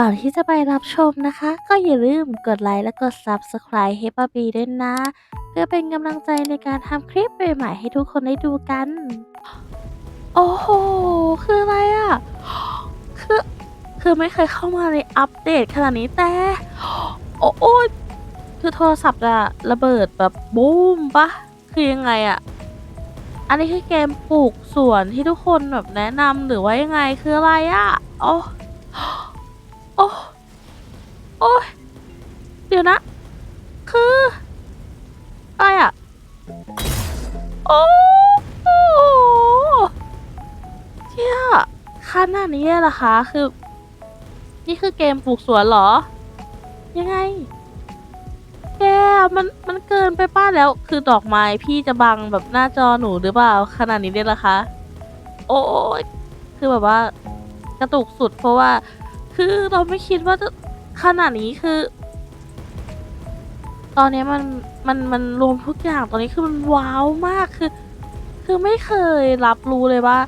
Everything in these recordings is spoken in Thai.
ก่อนที่จะไปรับชมนะคะ ก็อย่าลืมกดไลค์และกด Subscribe ให้ป้าบีด้วยนะ เพื่อเป็นกำลังใจในการทำคลิปใหม่ๆให้ทุกคนได้ดูกัน โอ้โห คืออะไรอะ่ะ คือ คือไม่เคยเข้ามาในอัปเดตขนาดนี้แต่ โอ้โอ้ยคือโทรศัพท์อะระเบิดแบบบูมปะคือยังไงอะอันนี้คือเกมปลูกสวนที่ทุกคนแบบแนะนำหรือว่ายังไงคืออะไรอะโอ้ ขนาดนี้เลยเหรอคะ คือ นี่คือเกมปลูกสวนเหรอ ยังไง แกมันมันเกินไปป้าแล้ว คือดอกไม้พี่จะบังแบบหน้าจอหนูหรือเปล่าขนาดนี้เลยเหรอคะ โอ้ยคือแบบว่า กระตุกสุดเพราะว่า คือเราไม่คิดว่าจะขนาดนี้คือ ตอนนี้มันมันมันรวมทุกอย่างตอนนี้คือมันว้าวมากคือ คือไม่เคยรับรู้เลยว่า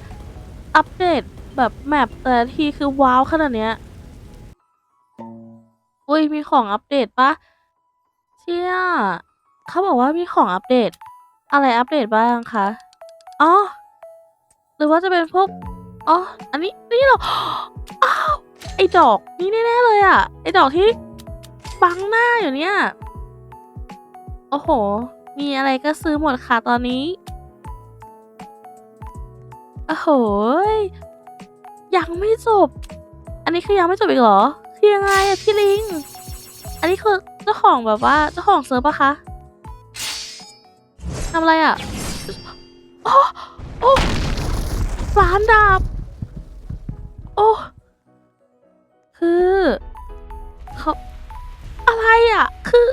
อัปเดต แบบแมปแต่ทีคือว้าวขนาดเนี้ย อุ้ยมีของอัปเดตปะเชี่ยเขาบอกว่ามีของอัปเดต อะไรอัปเดตบ้างคะ อ๋อ หรือว่าจะเป็นพวก อ๋อ อันนี้นี่เหรอ อ้าว ไอ้ดอกนี่แน่ๆเลยอะไอ้ดอกที่บังหน้าอยู่เนี่ย โอ้โห มีอะไรก็ซื้อหมดค่ะตอนนี้ โอ้โห ยังไม่จบ อันนี้คือยังไม่จบอีกเหรอ คือยังไงอะพี่ลิง อันนี้คือเจ้าของแบบว่าเจ้าของเซิร์ฟปะคะทำอะไรอะโอ้โอ้ร้านดาบ โอ้คือเขาอะไรอะคือ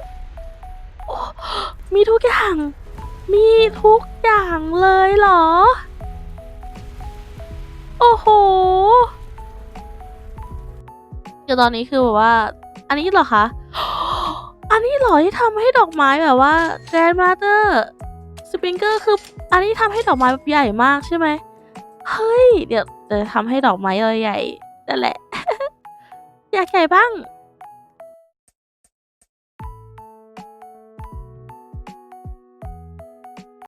โอ้มีทุกอย่าง มีทุกอย่าง เดี๋ยวตอนนี้คือแบบว่า อันนี้เหรอคะ อันนี้เหรอที่ทำให้ดอกไม้แบบว่าเจนมาเตอร์สปริงเกอร์คือ อันนี้ทำให้ดอกไม้แบบใหญ่มากใช่ไหมเฮ้ย เดี๋ยวจะทำให้ดอกไม้เราใหญ่นั่นแหละ อยากใหญ่บ้าง